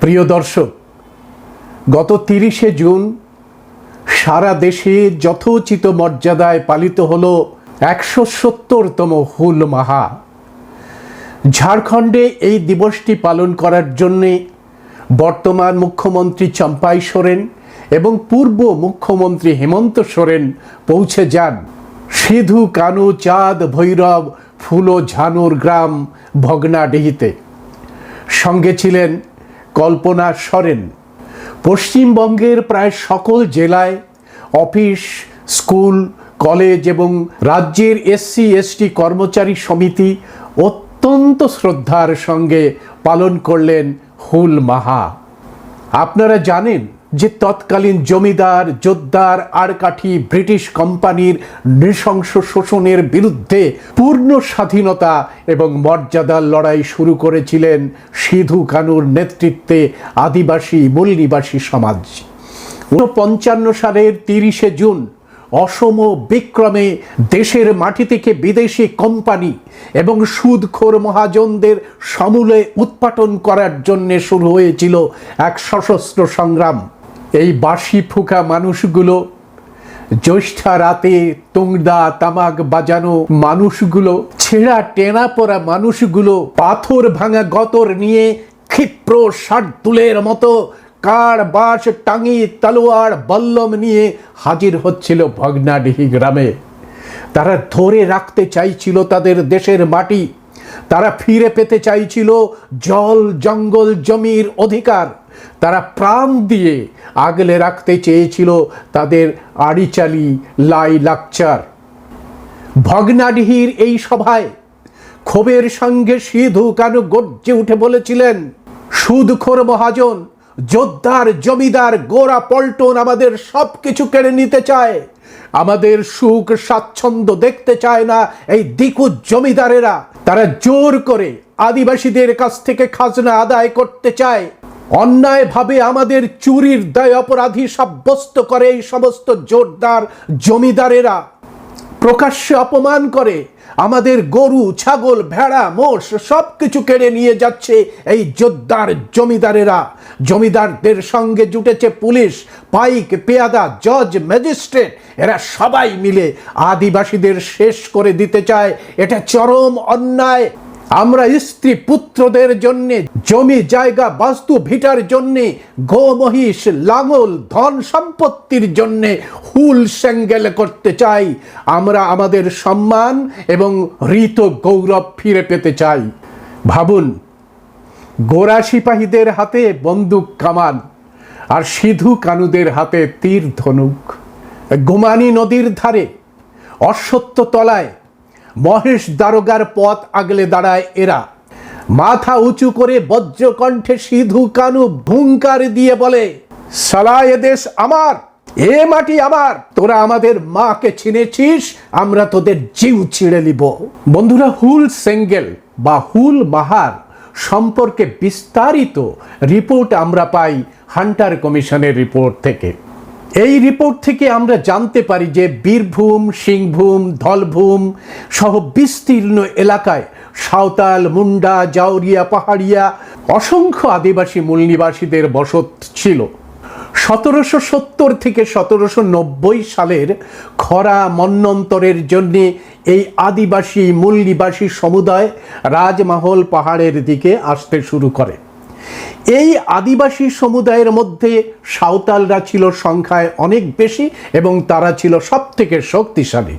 প্রিয় দর্শক, গত তিরিশে জুন সারা দেশে যথোচিত মর্যাদায় পালিত হল একশো সত্তরতম হুল মাহা। ঝাড়খণ্ডে এই দিবসটি পালন করার জন্যে বর্তমান মুখ্যমন্ত্রী চম্পাই সোরেন এবং পূর্ব মুখ্যমন্ত্রী হেমন্ত সোরেন পৌঁছে যান। সিধু, কানু, চাঁদ, ভৈরব, ফুলো ঝানুর গ্রাম ভগনাডিহিতে। সঙ্গে ছিলেন কল্পনা সরেন। পশ্চিমবঙ্গের প্রায় সকল জেলায় অফিস, স্কুল, কলেজ এবং রাজ্যের এসসি, এসটি কর্মচারী সমিতি অত্যন্ত শ্রদ্ধার সঙ্গে পালন করলেন হুল মাহা। আপনারা জানেন যে তৎকালীন জমিদার যোদ্ধার আড়কাঠি ব্রিটিশ কোম্পানির নৃশংস শোষণের বিরুদ্ধে পূর্ণ স্বাধীনতা এবং মর্যাদার লড়াই শুরু করেছিলেন সিধু কানুর নেতৃত্বে আদিবাসী মূল নিবাসী সমাজ পঞ্চান্ন সালের তিরিশে জুন অসম বিক্রমে দেশের মাটি থেকে বিদেশি কোম্পানি এবং সুদখোর মহাজনদের সমূলে উৎপাটন করার জন্য শুরু হয়েছিল এক সশস্ত্র সংগ্রাম। এই বাঁশি ফুকা মানুষগুলো, জ্যৈষ্ঠা রাতে তুংদা তামাক বাজানো মানুষগুলো, ছেঁড়া টেনা পড়া মানুষগুলো, পাথর ভাঙা গতর নিয়ে ক্ষিপ্র শার্দুলের মতো কার বাঁশ টাঙি তলোয়ার বল্লম নিয়ে হাজির হচ্ছিল ভগ্নাডিহি গ্রামে। তারা ধরে রাখতে চাইছিল তাদের দেশের মাটি, তারা ফিরে পেতে চাইছিল জল জঙ্গল জমির অধিকার। তারা প্রাণ দিয়ে আগলে রাখতে চেয়েছিল তাদের আড়িচালি লাই লাকচার। ভগ্নাডিহির এই সভায় ক্ষোভের সঙ্গে সিধু কানু গর্জে উঠে বলেছিলেন, সুদখোর মহাজন, যোদ্ধার জমিদার গোরা পল্টন আমাদের সব কিছু কেড়ে নিতে চায়। আমাদের সুখ স্বাচ্ছন্দ্য দেখতে চায় না এই দিকু জমিদারেরা। তারা জোর করে আদিবাসীদের কাছ থেকে খাজনা আদায় করতে চায়। অন্যায়ভাবে আমাদের চুরির দায় অপরাধী সাব্যস্ত করে এই সমস্ত জোরদার জমিদারেরা। প্রকাশ্যে অপমান করে আমাদের গরু, ছাগল, ভেড়া, মোষ সব কিছু কেড়ে নিয়ে যাচ্ছে এই যোদ্ধার জমিদারেরা। জমিদারদের সঙ্গে জুটেছে পুলিশ, পাইক, পেয়াদা, জজ, ম্যাজিস্ট্রেট, এরা সবাই মিলে আদিবাসীদের শেষ করে দিতে চায়। এটা চরম অন্যায়। আমরা স্ত্রী পুত্রদের জন্য, জমি, জায়গা, বাস্তু ভিটার জন্য গো মহিষ লাঙল, ধন সম্পত্তির জন্য হুল স্যাঙ্গেল করতে চাই। আমরা আমাদের সম্মান এবং ঋত গৌরব ফিরে পেতে চাই। ভাবুন, গোরা সিপাহীদের হাতে বন্দুক কামান আর সিধু কানুদের হাতে তীর ধনুক। গোমানি নদীর ধারে, অশ্বত্থ তলায় মহেশ দারোগার পথ আগলে দাঁড়ায় এরা। মাথা উঁচু করে বজ্রকণ্ঠে সিধু কানু ভুঙ্কার দিয়ে বলে সালা দেশ আমার, এ মাটি আমার, তোরা আমাদের মাকে চিনেছিস, আমরা তোদের জিউ ছিঁড়ে নিব। বন্ধুরা, হুল সেঙ্গেল বা হুল মাহার সম্পর্কে বিস্তারিত রিপোর্ট আমরা পাই হান্টার কমিশনের রিপোর্ট থেকে। এই রিপোর্ট থেকে আমরা জানতে পারি যে বীরভূম, সিংভূম, ধলভূম সহ বিস্তীর্ণ এলাকায় সাঁওতাল, মুন্ডা, জাউরিয়া, পাহাড়িয়া অসংখ্য আদিবাসী মূল নিবাসীদের বসত ছিল। সতেরোশো সত্তর থেকে সতেরোশো নব্বই সালের খরা মন্নন্তরের জন্যে এই আদিবাসী মূল নিবাসী সমুদায় রাজমহল পাহাড়ের দিকে আসতে শুরু করে। এই আদিবাসী সমুদায়ের মধ্যে সাঁওতালরা ছিল সংখ্যায় অনেক বেশি এবং তারা ছিল সব থেকে শক্তিশালী।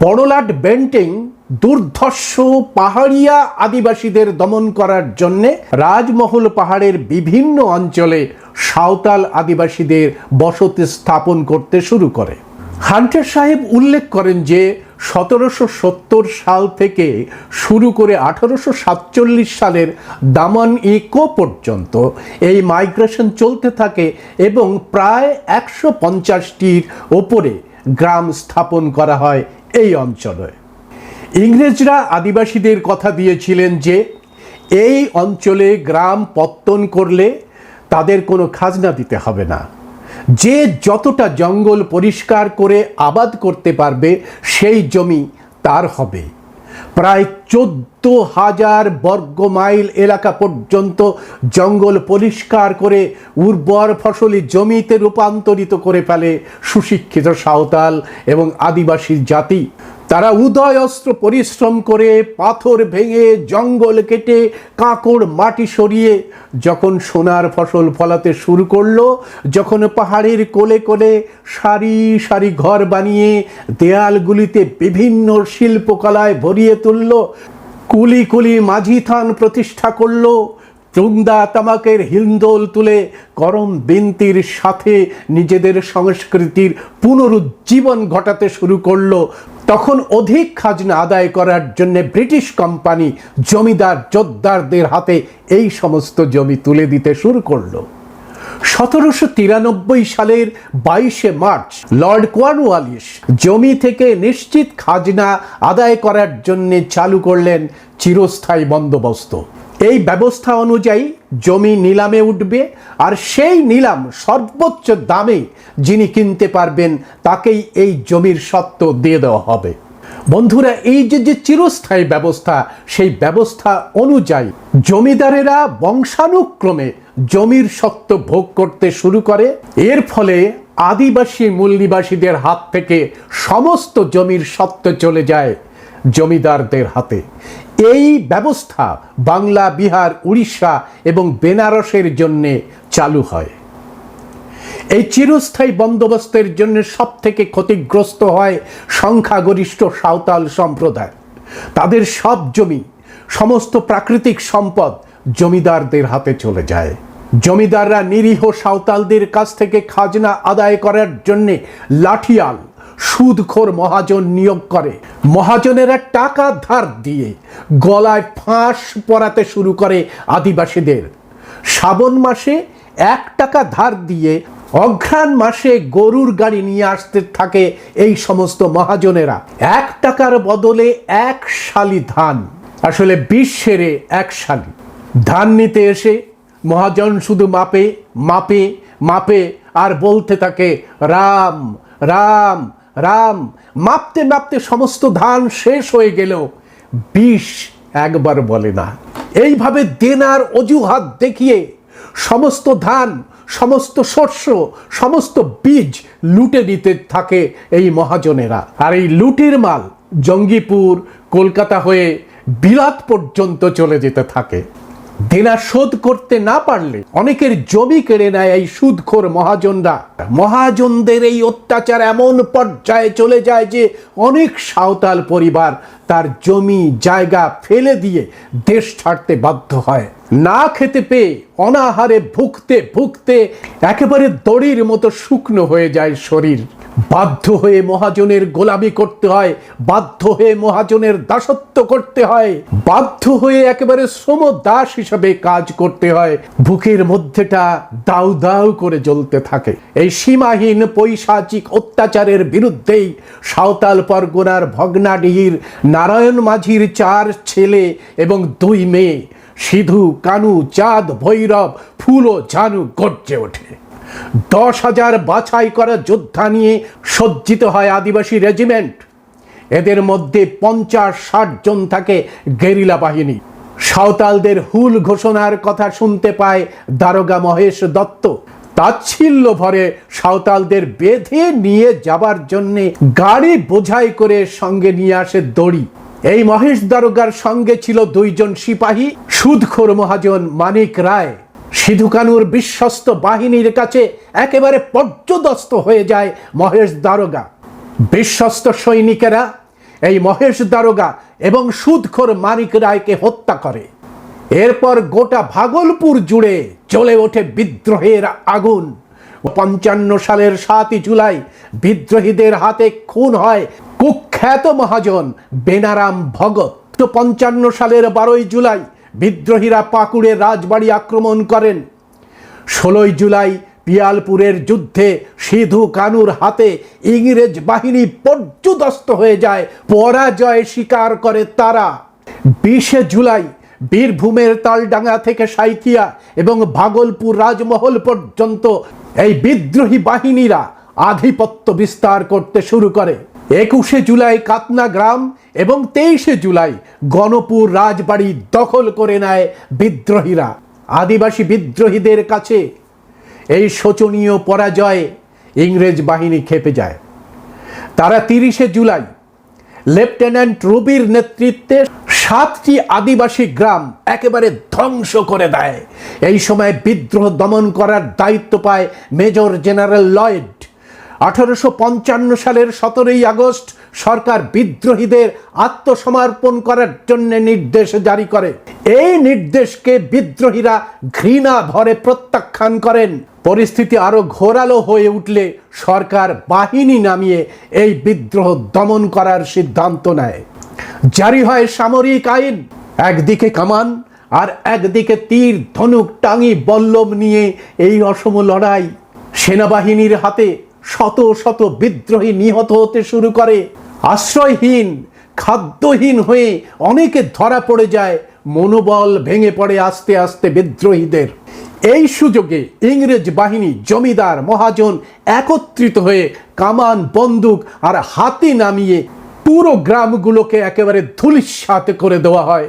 বড়লাট বেন্টিং দুর্ধর্ষ পাহাড়িয়া আদিবাসীদের দমন করার জন্যে রাজমহল পাহাড়ের বিভিন্ন অঞ্চলে সাঁওতাল আদিবাসীদের বসতি স্থাপন করতে শুরু করে। হান্টার সাহেব উল্লেখ করেন যে সতেরোশো সত্তর সাল থেকে শুরু করে আঠারোশো সাতচল্লিশ সালের দামন ইকো পর্যন্ত এই মাইগ্রেশন চলতে থাকে এবং প্রায় একশো পঞ্চাশটির ওপরে গ্রাম স্থাপন করা হয় এই অঞ্চলে। ইংরেজরা আদিবাসীদের কথা দিয়েছিলেন যে, এই অঞ্চলে গ্রাম পত্তন করলে তাদের কোনো খাজনা দিতে হবে না। যে যতটা জঙ্গল পরিষ্কার করে আবাদ করতে পারবে, সেই জমি তার হবে। প্রায় চোদ্দ হাজার বর্গ মাইল এলাকা পর্যন্ত জঙ্গল পরিষ্কার করে উর্বর ফসলি জমিতে রূপান্তরিত করে ফেলে সুশিক্ষিত সাঁওতাল এবং আদিবাসী জাতি। তারা উদয় অস্ত্র পরিশ্রম করে পাথর ভেঙে জঙ্গল কেটে কাঁকড় মাটি সরিয়ে যখন সোনার ফসল ফলাতে শুরু করল, যখন পাহাড়ের কোলে কোলে সারি সারি ঘর বানিয়ে দেয়ালগুলিতে বিভিন্ন শিল্পকলায় ভরিয়ে তুলল, কুলি কুলি মাঝি থান প্রতিষ্ঠা করল, চুন্দা তামাকের হিন্দোল তুলে করম বিনতির সাথে নিজেদের সংস্কৃতির পুনরুজ্জীবন ঘটাতে শুরু করল। তখন অধিক খাজনা আদায় করার জন্য ব্রিটিশ কোম্পানি জমিদার জোদ্দারদের হাতে এই সমস্ত জমি তুলে দিতে শুরু করল। সতেরোশো তিরানব্বই সালের বাইশে মার্চ লর্ড কোয়ারওয়ালিস জমি থেকে নিশ্চিত খাজনা আদায় করার জন্যে চালু করলেন চিরস্থায়ী বন্দোবস্ত। এই ব্যবস্থা অনুযায়ী জমি নিলামে উঠবে আর সেই নিলাম সর্বোচ্চ দামে যিনি কিনতে পারবেন তাকেই এই জমির সত্ত্ব দিয়ে দেওয়া হবে। বন্ধুরা, এই যে যে চিরস্থায়ী ব্যবস্থা, সেই ব্যবস্থা অনুযায়ী জমিদারেরা বংশানুক্রমে জমির সত্ত্ব ভোগ করতে শুরু করে। এর ফলে আদিবাসী মূল নিবাসীদের হাত থেকে সমস্ত জমির সত্ত্ব চলে যায় জমিদারদের হাতে। এই ব্যবস্থা বাংলা, বিহার, উড়িষ্যা এবং বেনারসের জন্যে চালু হয়। এই চিরস্থায়ী বন্দোবস্তের জন্য সব থেকে ক্ষতিগ্রস্ত হয় সংখ্যাগরিষ্ঠ সাঁওতাল সম্প্রদায়। তাদের সব জমি, সমস্ত প্রাকৃতিক সম্পদ জমিদারদের হাতে চলে যায়। জমিদাররা নিরীহ সাঁওতালদের কাছ থেকে খাজনা আদায় করার জন্যে লাঠিয়াল সুদখোর মহাজন নিয়োগ করে। মহাজনেরা টাকা ধার দিয়ে গলায় ফাঁস পরাতে শুরু করে আদিবাসীদের। শ্রাবণ মাসে এক টাকা ধার দিয়ে অঘ্রাণ মাসে গরুর গাড়ি নিয়ে আসতে থাকে এই সমস্ত মহাজনেরা। এক টাকার বদলে এক শালি ধান। আসলে বিশ সেরে এক শালি। ধান নিতে এসে মহাজন শুধু মাপে মাপে মাপে আর বলতে থাকে, রাম রাম রাম, মাপতে মাপতে সমস্ত ধান শেষ হয়ে গেলেও বিষ একবার বলে না। এইভাবে দেনার অজুহাত দেখিয়ে সমস্ত ধান, সমস্ত শস্য, সমস্ত বীজ লুটে নিতে থাকে এই মহাজনেরা। আর এই লুটের মাল জঙ্গিপুর, কলকাতা হয়ে বিলাত পর্যন্ত চলে যেতে থাকে। দেনা শোধ করতে না পারলে অনেকের জমি কেড়ে নেয় এই সুদখোর মহাজনরা। মহাজনদের এই অত্যাচার এমন পর্যায়ে চলে যায় যে অনেক সাঁওতাল পরিবার তার জমি, জায়গা ফেলে দিয়ে দেশ ছাড়তে বাধ্য হয়। না খেতে পেয়ে, অনাহারে ভুগতে ভুগতে একেবারে দড়ির মতো শুকনো হয়ে যায় শরীর। বাধ্য হয়ে মহাজনের গোলামি করতে হয়, বাধ্য হয়ে মহাজনের দাসত্ব করতে হয়, বাধ্য হয়ে একেবারে শ্রম দাস হিসাবে কাজ করতে হয়। বুকের মধ্যেটা দাউ দাউ করে জ্বলতে থাকে। এই সীমাহীন পৈশাচিক অত্যাচারের বিরুদ্ধেই সাঁওতাল পরগনার ভগ্নাডিহির নারায়ণ মাঝির চার ছেলে এবং দুই মেয়ে, সিধু, কানু, চাঁদ, ভৈরব, ফুল ও ঝানু গর্জে ওঠে। দশ হাজার বাছাই করা যোদ্ধা নিয়ে সজ্জিত হয় আদিবাসী রেজিমেন্ট। এদের মধ্যে পঞ্চাশ, ষাট জন থাকে গেরিলা বাহিনী। সাঁওতালদের হুল ঘোষণার কথা শুনতে পায় দারোগা মহেশ দত্ত। তাচ্ছিল্য ভরে সাঁওতালদের বেঁধে নিয়ে যাবার জন্যে গাড়ি বোঝাই করে সঙ্গে নিয়ে আসে দড়ি। এই মহেশ দারোগার সঙ্গে ছিল দুইজন সিপাহী, সুদখোর মহাজন মানিক রায়। সিধু কানুর বিশ্বস্ত বাহিনীর কাছে একেবারে পর্যদস্ত হয়ে যায় মহেশ দারোগা। বিশ্বস্ত সৈনিকেরা এই মহেশ দারোগা এবং সুদখোর মানিক রায়কে হত্যা করে। এরপর গোটা ভাগলপুর জুড়ে চলে ওঠে বিদ্রোহের আগুন। পঞ্চান্ন সালের সাতই জুলাই বিদ্রোহীদের হাতে খুন হয় কুখ্যাত মহাজন বেনারাম ভগত। তো পঞ্চান্ন সালের বারোই জুলাই বিদ্রোহীরা পাকুড়ে রাজবাড়ি আক্রমণ করেন। ষোলোই জুলাই পিয়ালপুরের যুদ্ধে সিধু কানুর হাতে ইংরেজ বাহিনী পর্যুদস্ত হয়ে যায়, পরাজয় স্বীকার করে তারা। বিশে জুলাই বীরভূমের তালডাঙ্গা থেকে সাইথিয়া এবং ভাগলপুর রাজমহল পর্যন্ত এই বিদ্রোহী বাহিনীরা আধিপত্য বিস্তার করতে শুরু করে। একুশে জুলাই কাতনা গ্রাম এবং তেইশে জুলাই গণপুর রাজবাড়ি দখল করে নেয় বিদ্রোহীরা। আদিবাসী বিদ্রোহীদের কাছে এই শোচনীয় পরাজয়ে ইংরেজ বাহিনী খেপে যায়। তারা তিরিশে জুলাই লেফটেন্যান্ট রুবির নেতৃত্বে সাতটি আদিবাসী গ্রাম একেবারে ধ্বংস করে দেয়। এই সময় বিদ্রোহ দমন করার দায়িত্ব পায় মেজর জেনারেল লয়েড। আঠারোশো পঞ্চান্ন সালের সতেরোই আগস্ট সরকার বিদ্রোহীদের আত্মসমর্পণ করার জন্য নির্দেশ জারি করে। এই নির্দেশকে বিদ্রোহীরা ঘৃণা ভরে প্রত্যাখ্যান করেন। পরিস্থিতি আরও ঘোরালো হয়ে উঠলে সরকার বাহিনী নামিয়ে এই বিদ্রোহ দমন করার সিদ্ধান্ত নেয়। জারি হয় সামরিক আইন। একদিকে কামান আর একদিকে তীর, ধনুক, টাঙি, বল্লম নিয়ে এই অসম লড়াই। সেনাবাহিনীর হাতে শত শত বিদ্রোহী নিহত হতে শুরু করে। আশ্রয়হীন, খাদ্যহীন হয়ে অনেকে ধরা পড়ে যায়, মনোবল ভেঙে পড়ে আস্তে আস্তে বিদ্রোহীদের। এই সুযোগে ইংরেজ বাহিনী জমিদার মহাজন একত্রিত হয়ে কামান, বন্দুক আর হাতি নামিয়ে পুরো গ্রামগুলোকে একেবারে ধুলিস্বাত করে দেওয়া হয়।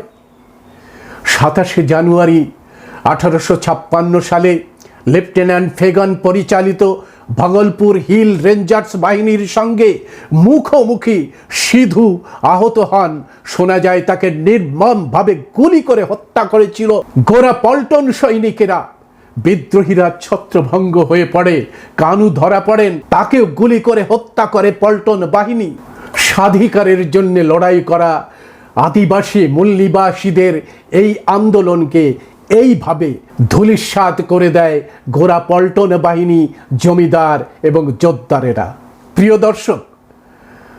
সাতাশে জানুয়ারি আঠারোশো ছাপ্পান্ন সালে লেফটেন্যান্ট ফেগন পরিচালিত ভাগলপুর হিল রেঞ্জার্স বাহিনীর সঙ্গে মুখোমুখি সিধু আহত হন। শোনা যায় তাকে নির্মমভাবে গুলি করে হত্যা করেছিল গোরা পল্টন সৈনিকেরা। বিদ্রোহীরা ছত্রভঙ্গ হয়ে পড়ে, কানু ধরা পড়েন, তাকেও গুলি করে হত্যা করে পল্টন বাহিনী। স্বাধিকারের জন্য লড়াই করা আদিবাসী মূল্যবাসীদের এই আন্দোলনকে এইভাবে ধূলিসাৎ করে দেয় ঘোড়া পল্টন বাহিনী জমিদার এবং যোদ্ধারেরা প্রিয় দর্শক,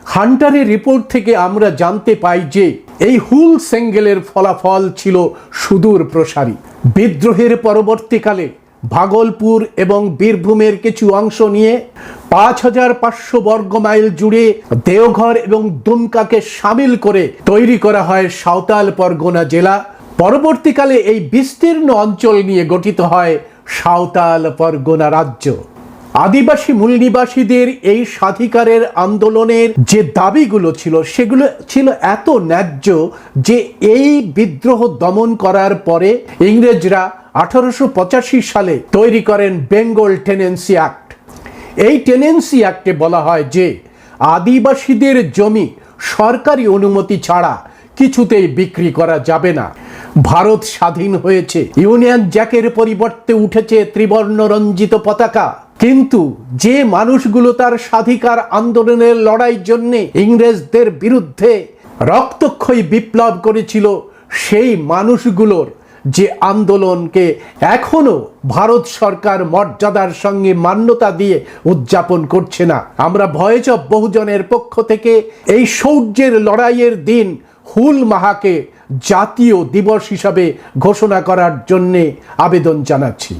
হান্টারের রিপোর্ট থেকে আমরা জানতে পাই যে এই হুল সেঙ্গেলের ফলাফল ছিল সুদূর প্রসারী। বিদ্রোহের পরবর্তীকালে ভাগলপুর এবং বীরভূমের কিছু অংশ নিয়ে পাঁচ হাজার পাঁচশো বর্গ মাইল জুড়ে দেওঘর এবং দুমকাকে সামিল করে তৈরি করা হয় সাঁওতাল পরগনা জেলা। পরবর্তীকালে এই বিস্তীর্ণ অঞ্চল নিয়ে গঠিত হয় সাঁওতাল পরগনা রাজ্য। আদিবাসী মূল নিবাসীদের এই স্বাধিকারের আন্দোলনের যে দাবিগুলো ছিল, সেগুলো ছিল এত ন্যায্য যে এই বিদ্রোহ দমন করার পরে ইংরেজরা আঠারোশো পঁচাশি সালে তৈরি করেন বেঙ্গল টেনেন্সি অ্যাক্ট। এই টেনেন্সি অ্যাক্টে বলা হয় যে, আদিবাসীদের জমি সরকারি অনুমতি ছাড়া কিছুতেই বিক্রি করা যাবে না। ভারত স্বাধীন হয়েছে। ইউনিয়ন জ্যাকের পরিবর্তে উঠেছে ত্রিবর্ণ রঞ্জিত পতাকা। কিন্তু যে মানুষগুলো তার স্বাধিকার আন্দোলনের লড়াই জন্য ইংরেজদের বিরুদ্ধে রক্তক্ষয়ী বিপ্লব করেছিল, সেই মানুষগুলোর যে আন্দোলনকে এখনও ভারত সরকার মর্যাদার সঙ্গে মান্যতা দিয়ে উদযাপন করছে না। আমরা ভয়েস অফ বহুজনের পক্ষ থেকে এই সৌর্যের লড়াইয়ের দিন হুল মাহাকে জাতীয় দিবস হিসাবে ঘোষণা করার জন্যে আবেদন জানাচ্ছি।